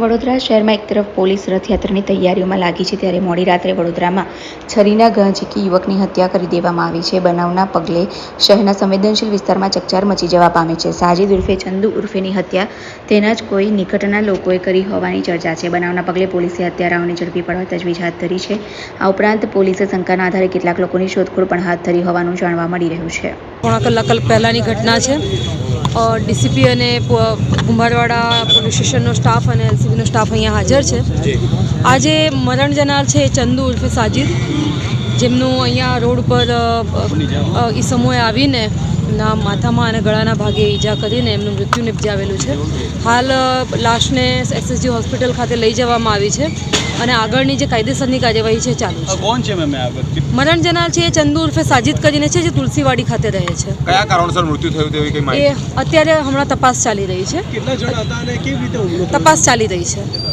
વડોદરા શહેરમાં એક તરફ પોલીસ રથયાત્રાની તૈયારીઓમાં લાગી છે ત્યારે મોડી રાત્રે વડોદરામાં છરીના ઝીકી યુવકની હત્યા કરી દેવામાં આવી છે. બનાવના પગલે શહેરના સંવેદનશીલ વિસ્તારમાં ચકચાર મચી જવા પામી છે. સાજિદ ઉર્ફે ચંદુ ઉર્ફેની હત્યા તેના જ કોઈ નિકટના લોકોએ કરી હોવાની ચર્ચા છે. બનાવના પગલે પોલીસે હત્યારાઓને ઝડપી પાડવા તજવીજ હાથ ધરી છે. આ ઉપરાંત પોલીસે શંકાના આધારે કેટલાક લોકોની શોધખોળ પણ હાથ ધરી હોવાનું જાણવા મળી રહ્યું છે. પોણા કલાક પહેલાંની ઘટના છે. ડીસીપી અને કુંભારવાડા પોલીસ સ્ટેશનનો સ્ટાફ અને એલસીબીનો સ્ટાફ અહીંયા હાજર છે. આજે મરણ જનાર છે ચંદુ ઉર્ફે સાજિદ જેમનું અહીંયા રોડ પર ઈસમોએ આવીને એમના માથામાં અને ગળાના ભાગે ઈજા કરીને એમનું મૃત્યુ નિપજાવેલું છે. હાલ લાશને એસએસજી હોસ્પિટલ ખાતે લઈ જવામાં આવી છે અને આગળની જે કાયદેસરની કાર્યવાહી છે ચાલુ છે. કોણ છે મેમ મરણ જનાર છે એ ચંદુ ઉર્ફે સાજિદ કરીને છે જે તુલસીવાડી ખાતે રહે છે. કયા કારણોસર મૃત્યુ થયું તેવી કઈ એ અત્યારે હમણાં તપાસ ચાલી રહી છે. કેટલા જણ હતા અને કેવી રીતે તપાસ ચાલી રહી છે.